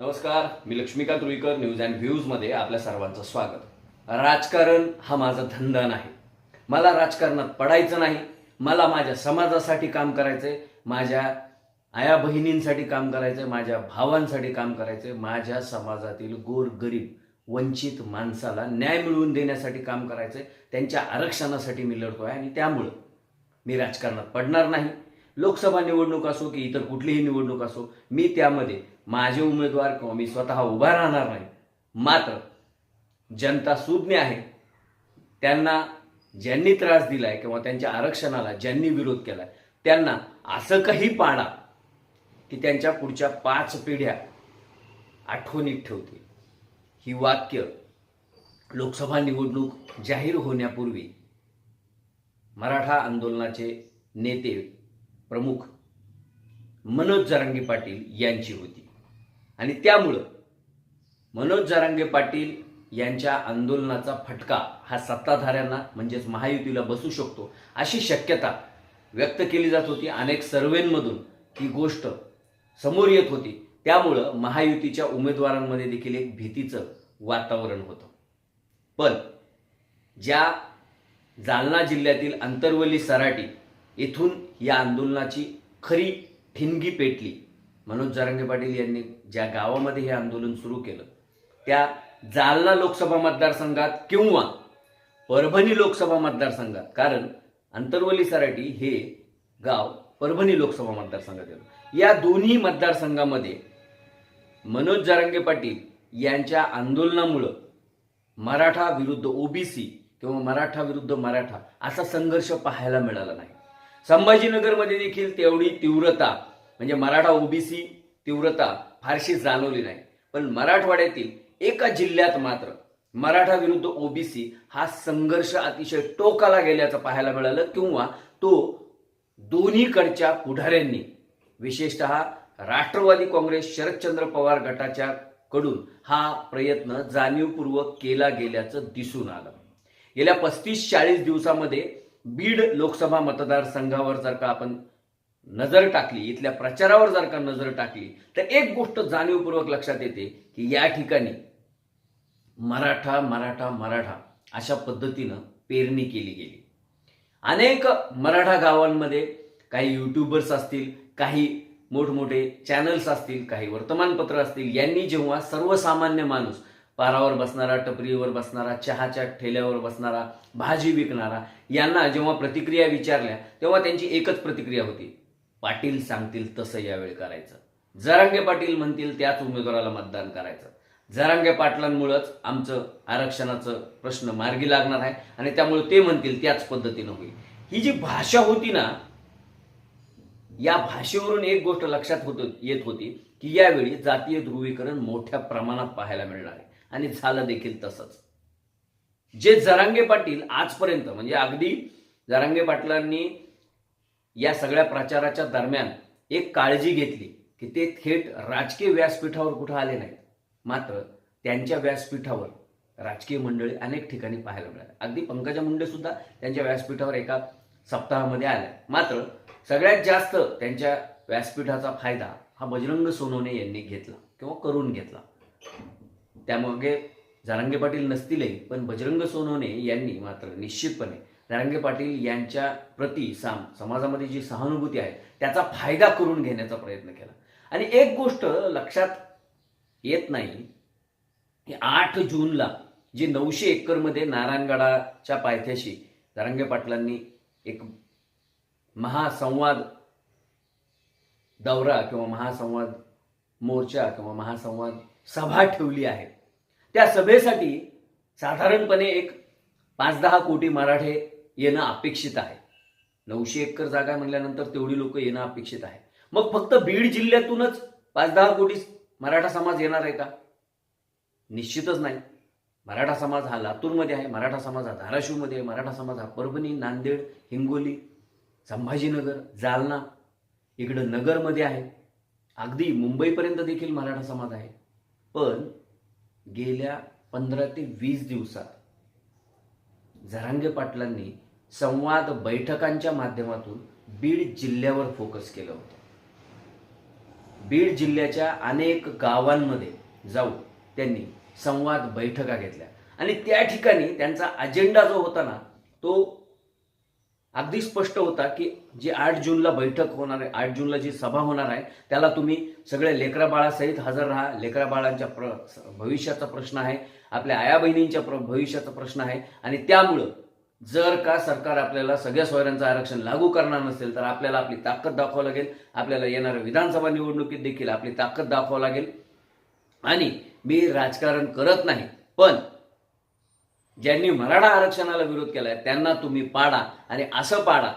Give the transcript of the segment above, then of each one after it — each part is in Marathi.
नमस्कार मी लक्ष्मीकांत रुईकर न्यूज अँड व्ह्यूजमध्ये आपल्या सर्वांचं स्वागत. राजकारण हा माझा धंदा नाही. मला राजकारणात पडायचं नाही. मला माझ्या समाजासाठी काम करायचंय. माझ्या आया बहिणींसाठी काम करायचंय. माझ्या भावांसाठी काम करायचंय. माझ्या समाजातील गोरगरीब वंचित माणसाला न्याय मिळवून देण्यासाठी काम करायचंय. त्यांच्या आरक्षणासाठी मी लढतोय आणि त्यामुळं मी राजकारणात पडणार नाही. लोकसभा निवडणूक असो की इतर कुठलीही निवडणूक असो मी त्यामध्ये माझे उमेदवार किंवा मी स्वतः उभा राहणार नाही. मात्र जनता सुज्ञ आहे. त्यांना ज्यांनी त्रास दिलाय किंवा त्यांच्या आरक्षणाला ज्यांनी विरोध केलाय त्यांना असं काही पाडा की त्यांच्या पुढच्या पाच पिढ्या आठवणीत ठेवतील. ही वाक्य लोकसभा निवडणूक जाहीर होण्यापूर्वी मराठा आंदोलनाचे नेते प्रमुख मनोज जरंगी पाटील यांची होती. आणि त्यामुळं मनोज जारंगे पाटील यांच्या आंदोलनाचा फटका हा सत्ताधाऱ्यांना म्हणजेच महायुतीला बसू शकतो अशी शक्यता व्यक्त केली जात होती अनेक सर्वेंमधून ही गोष्ट समोर येत होती. त्यामुळं महायुतीच्या उमेदवारांमध्ये देखील एक भीतीचं वातावरण होतं. पण ज्या जालना जिल्ह्यातील अंतरवली सराटी येथून या आंदोलनाची खरी ठिणगी पेटली. मनोज जरांगे पाटील यांनी ज्या गावामध्ये हे आंदोलन सुरू केलं त्या जालना लोकसभा मतदारसंघात किंवा परभणी लोकसभा मतदारसंघात कारण अंतरवली सराटी हे गाव परभणी लोकसभा मतदारसंघात येतं. या दोन्ही मतदारसंघामध्ये मनोज जारंगे पाटील यांच्या आंदोलनामुळं मराठा विरुद्ध ओबीसी किंवा मराठा विरुद्ध मराठा असा संघर्ष पाहायला मिळाला नाही. संभाजीनगरमध्ये देखील तेवढी तीव्रता म्हणजे मराठा ओबीसी तीव्रता फारशी जाणवली नाही. पण मराठवाड्यातील एका जिल्ह्यात मात्र मराठा विरुद्ध ओबीसी हा संघर्ष अतिशय टोकाला गेल्याचं पाहायला मिळालं किंवा तो दोन्हीकडच्या पुढाऱ्यांनी विशेषतः राष्ट्रवादी काँग्रेस शरदचंद्र पवार गटाच्या कडून हा प्रयत्न जाणीवपूर्वक केला गेल्याचं दिसून आलं. गेल्या पस्तीस चाळीस दिवसामध्ये बीड लोकसभा मतदारसंघावर जर का आपण नजर टाकली इथल्या प्रचारावर जर का नजर टाकली तर एक गोष्ट जाणीवपूर्वक लक्षात येते की या ठिकाणी मराठा मराठा मराठा अशा पद्धतीनं पेरणी केली गेली. अनेक मराठा गावांमध्ये काही युट्यूबर्स असतील काही मोठमोठे चॅनल्स असतील काही वर्तमानपत्र असतील यांनी जेव्हा सर्वसामान्य माणूस पारावर बसणारा टपरीवर बसणारा चहाच्या ठेल्यावर बसणारा भाजी विकणारा यांना जेव्हा प्रतिक्रिया विचारल्या तेव्हा त्यांची एकच प्रतिक्रिया होती. पाटील सांगतील तसं यावेळी करायचं. जरांगे पाटील म्हणतील त्याच उमेदवाराला मतदान करायचं. जरांगे पाटलांमुळंच आमचं आरक्षणाचं प्रश्न मार्गी लागणार आहे आणि त्यामुळे ते म्हणतील त्याच पद्धतीनं होईल. ही जी भाषा होती ना या भाषेवरून एक गोष्ट लक्षात होत येत होती की यावेळी जातीय ध्रुवीकरण मोठ्या प्रमाणात पाहायला मिळणार आहे. आणि झालं देखील तसंच. जे जरांगे पाटील आजपर्यंत म्हणजे अगदी जरांगे पाटलांनी या सगळ्या प्रचाराच्या दरम्यान एक काळजी घेतली की ते थेट राजकीय व्यासपीठावर कुठं आले नाहीत. मात्र त्यांच्या व्यासपीठावर राजकीय मंडळी अनेक ठिकाणी पाहायला मिळाल्या. अगदी पंकजा मुंडे सुद्धा त्यांच्या व्यासपीठावर एका सप्ताहामध्ये आल्या. मात्र सगळ्यात जास्त त्यांच्या व्यासपीठाचा फायदा हा बजरंग सोनवणे यांनी घेतला किंवा करून घेतला. त्यामागे जरांगे पाटील नसतीलही पण बजरंग सोनवणे यांनी मात्र निश्चितपणे जरांगे पाटील यांच्या प्रती साम समाजामध्ये जी सहानुभूती आहे त्याचा फायदा करून घेण्याचा प्रयत्न केला. आणि एक गोष्ट लक्षात येत नाही की आठ जूनला जे नऊशे एकरमध्ये नारायणगडाच्या पायथ्याशी जरांगे पाटलांनी एक महासंवाद दौरा किंवा महासंवाद मोर्चा किंवा महासंवाद सभा ठेवली आहे. त्या सभेसाठी साधारणपणे एक पाच दहा कोटी मराठे येणं अपेक्षित आहे. नऊशे एकर जागा म्हणल्यानंतर तेवढी लोक येणं अपेक्षित आहे. मग फक्त बीड जिल्ह्यातूनच पाच दहा कोटी मराठा समाज येणार आहे का? निश्चितच नाही. मराठा समाज हा लातूरमध्ये आहे मराठा समाज हा धाराशिवमध्ये आहे मराठा समाज हा परभणी नांदेड हिंगोली संभाजीनगर जालना इकडं नगरमध्ये आहे. अगदी मुंबईपर्यंत देखील मराठा समाज आहे. पण गेल्या पंधरा ते वीस दिवसात झरांगे पाटलांनी संवाद बैठकांच्या माध्यमातून बीड जिल्ह्यावर फोकस केलं होतं. बीड जिल्ह्याच्या अनेक गावांमध्ये जाऊन त्यांनी संवाद बैठका घेतल्या. आणि त्या ठिकाणी त्यांचा अजेंडा जो होता ना तो अगदी स्पष्ट होता की जी आठ जूनला बैठक होणार आहे आठ जूनला जी सभा होणार आहे त्याला तुम्ही सगळे लेकरा बाळासहित हजर राहा. लेकरा बाळांच्या प्र भविष्याचा प्रश्न आहे. आपल्या आया बहिणींच्या प्र भविष्याचा प्रश्न आहे. आणि त्यामुळं जर का सरकार आपल्याला सगळ्या सोयऱ्यांचं आरक्षण लागू करणार नसेल तर आपल्याला आपली ताकद दाखवावं लागेल. आपल्याला येणाऱ्या विधानसभा निवडणुकीत देखील आपली ताकद दाखवावं लागेल. आणि मी राजकारण करत नाही पण ज्यांनी मराठा आरक्षणाला विरोध केलाय त्यांना तुम्ही पाडा आणि असं पाडा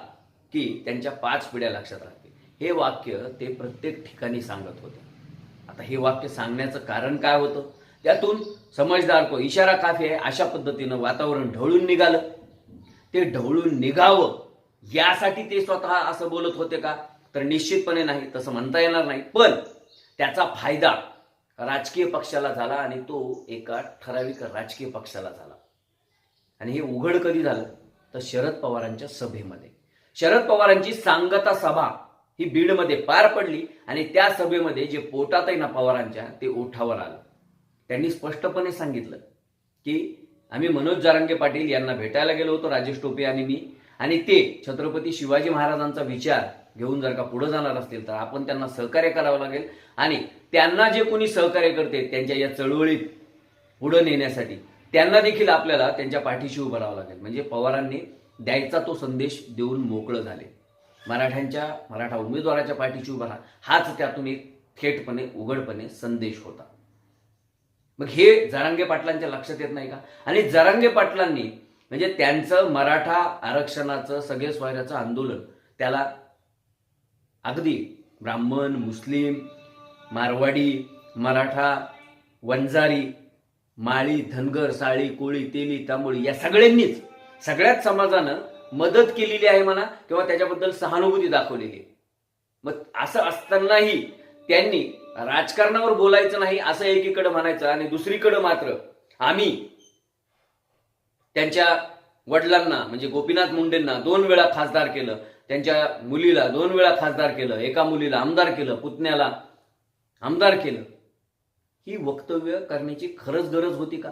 की त्यांच्या पाच पिढ्या लक्षात राहतील. हे वाक्य ते प्रत्येक ठिकाणी सांगत होते. आता हे वाक्य सांगण्याचं कारण काय होतं? त्यातून समजदार को इशारा काफी आहे. अशा पद्धतीनं वातावरण ढवळून निघालं. ते ढवळून निघावं यासाठी ते स्वतः असं बोलत होते का? तर निश्चितपणे नाही तसं म्हणता येणार नाही. पण त्याचा फायदा राजकीय पक्षाला झाला आणि तो एका ठराविक राजकीय पक्षाला झाला. आणि हे उघड कधी झालं? तर शरद पवारांच्या सभेमध्ये. शरद पवारांची सांगता सभा ही बीडमध्ये पार पडली आणि त्या सभेमध्ये जे पोटात आहे ना पवारांच्या ते ओठावर आलं. त्यांनी स्पष्टपणे सांगितलं की आम्ही मनोज जारंगे पाटील यांना भेटायला गेलो होतो राजेश टोपे आणि मी. आणि ते छत्रपती शिवाजी महाराजांचा विचार घेऊन जर का पुढे जाणार असतील तर आपण त्यांना सहकार्य करावं लागेल. आणि त्यांना जे कोणी सहकार्य करते त्यांच्या या चळवळीत पुढे नेण्यासाठी त्यांना देखील आपल्याला त्यांच्या पाठीशी उभं राहावं लागेल. म्हणजे पवारांनी द्यायचा तो संदेश देऊन मोकळं झाले. मराठ्यांच्या मराठा उमेदवाराच्या पाठीशी उभा राहा. हाच त्यातून एक थेटपणे उघडपणे संदेश होता. मग हे जरांगे पाटलांच्या लक्षात येत नाही का? आणि जरांगे पाटलांनी म्हणजे त्यांचं मराठा आरक्षणाचं सगळे सोयऱ्याचं आंदोलन त्याला अगदी ब्राह्मण मुस्लिम मारवाडी मराठा वंजारी माळी धनगर साळी कोळी तेली तांबोळी या सगळ्यांनीच सगळ्याच समाजानं मदत केलेली आहे म्हणा किंवा त्याच्याबद्दल सहानुभूती दाखवलेली आहे. मग असं असतानाही त्यांनी राजकारणावर बोलायचं नाही असं एकीकडे म्हणायचं आणि दुसरीकडे मात्र आम्ही त्यांच्या वडिलांना म्हणजे गोपीनाथ मुंडेंना दोन वेळा खासदार केलं त्यांच्या मुलीला दोन वेळा खासदार केलं एका मुलीला आमदार केलं पुतण्याला आमदार केलं. ही वक्तव्य करण्याची खरंच गरज होती का?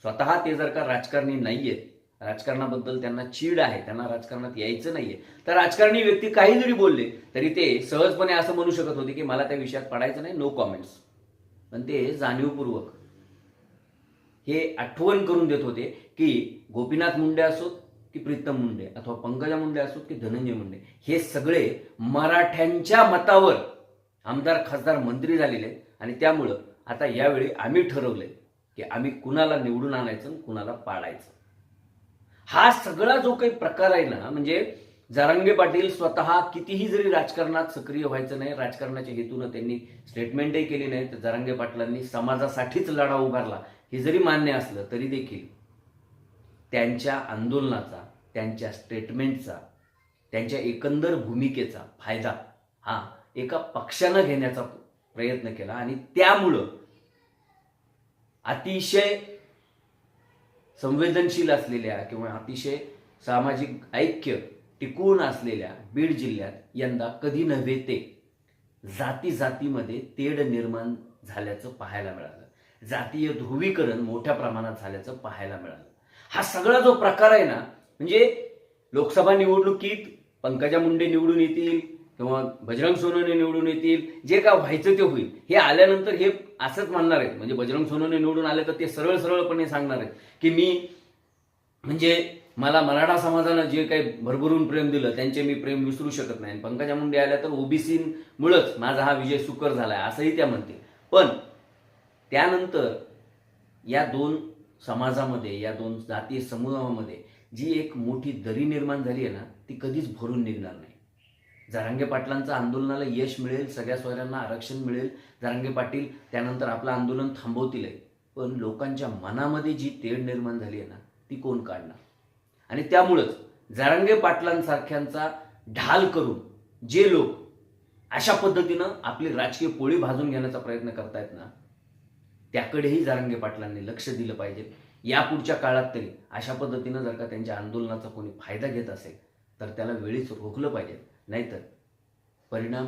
स्वतः ते जर का राजकारणी नाहीये राजकारणाबद्दल त्यांना चीड आहे त्यांना राजकारणात यायचं नाहीये. तर राजकारणी व्यक्ती काही जरी बोलले तरी ते सहजपणे असं म्हणू शकत होते की मला त्या विषयात पडायचं नाही नो कॉमेंट्स पण ते जाणीवपूर्वक हे आठवण करून देत होते की गोपीनाथ मुंडे असोत की प्रीतम मुंडे अथवा पंकजा मुंडे असोत की धनंजय मुंडे हे सगळे मराठ्यांच्या मतावर आमदार खासदार मंत्री झालेले आणि त्यामुळं आता यावेळी आम्ही ठरवलंय की आम्ही कुणाला निवडून आणायचं कुणाला पाडायचं. हा सगळा जो काही प्रकार आहे ना म्हणजे जारंगे पाटील स्वतः कितीही जरी राजकारणात सक्रिय व्हायचं नाही राजकारणाच्या हेतून त्यांनी स्टेटमेंटही केली नाही तर जारंगे पाटलांनी समाजासाठीच लढा उभारला. हे जरी मान्य असलं तरी देखील त्यांच्या आंदोलनाचा त्यांच्या स्टेटमेंटचा त्यांच्या एकंदर भूमिकेचा फायदा हा एका पक्षानं घेण्याचा प्रयत्न केला. आणि त्यामुळं अतिशय संवेदनशील असलेल्या किंवा अतिशय सामाजिक ऐक्य टिकून असलेल्या बीड जिल्ह्यात यंदा कधी नव्हे ते. जाती जातीमध्ये तेढ निर्माण झाल्याचं पाहायला मिळालं. जातीय ध्रुवीकरण मोठ्या प्रमाणात झाल्याचं पाहायला मिळालं. हा सगळा जो प्रकार आहे ना म्हणजे लोकसभा निवडणुकीत पंकजा मुंडे निवडून येतील किंवा बजरंग सोनवणे निवडून येतील जे काय व्हायचं ते होईल. हे आल्यानंतर हे असंच मानणार आहेत. म्हणजे बजरंग सोनवणे निवडून आले तर ते सरळ सरळपणे सांगणार आहेत की मी म्हणजे मला मराठा समाजानं जे काही भरभरून प्रेम दिलं त्यांचे मी प्रेम विसरू शकत नाही. पंकजा मुंडे आल्या तर ओबीसीमुळंच माझा हा विजय सुकर झालाय असंही त्या म्हणतील. पण त्यानंतर या दोन समाजामध्ये या दोन जातीय समूहामध्ये जी एक मोठी दरी निर्माण झाली आहे ना ती कधीच भरून निघणार नाही. जरांगे पाटलांचं आंदोलनाला यश मिळेल सगळ्या सोयऱ्यांना आरक्षण मिळेल. जरांगे पाटील त्यानंतर आपलं आंदोलन थांबवतील पण लोकांच्या मनामध्ये जी तेढ निर्माण झाली आहे ना ती कोण काढणार? आणि त्यामुळंच जरांगे पाटलांसारख्यांचा ढाल करून जे लोक अशा पद्धतीनं आपली राजकीय पोळी भाजून घेण्याचा प्रयत्न करतायत ना त्याकडेही जरांगे पाटलांनी लक्ष दिलं पाहिजे. या पुढच्या काळात तरी अशा पद्धतीनं जर का त्यांच्या आंदोलनाचा कोणी फायदा घेत असेल तर त्याला वेळीच रोखलं पाहिजे. नाहीतर परिणाम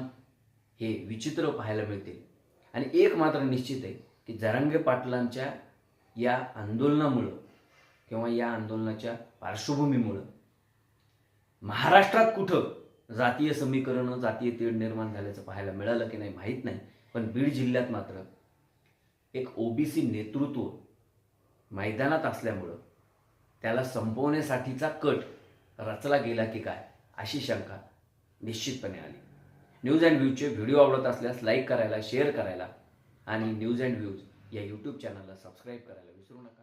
हे विचित्र पाहायला मिळते आणि एक मात्र निश्चित आहे की जरांगे पाटलांच्या या आंदोलनामुळं किंवा या आंदोलनाच्या पार्श्वभूमीमुळं महाराष्ट्रात कुठं जातीय समीकरणं जातीय तीड निर्माण झाल्याचं पाहायला मिळालं की नाही माहीत नाही. पण बीड जिल्ह्यात मात्र एक ओबीसी नेतृत्व मैदानात असल्यामुळं त्याला संपवण्यासाठीचा कट रचला गेला की काय? अशी शंका निश्चितपणे आली. न्यूज अँड व्ह्यूजचे व्हिडिओ आवडत असल्यास लाईक करायला शेअर करायला आणि न्यूज अँड व्ह्यूज या यूट्यूब चॅनलला सबस्क्राईब करायला विसरू नका.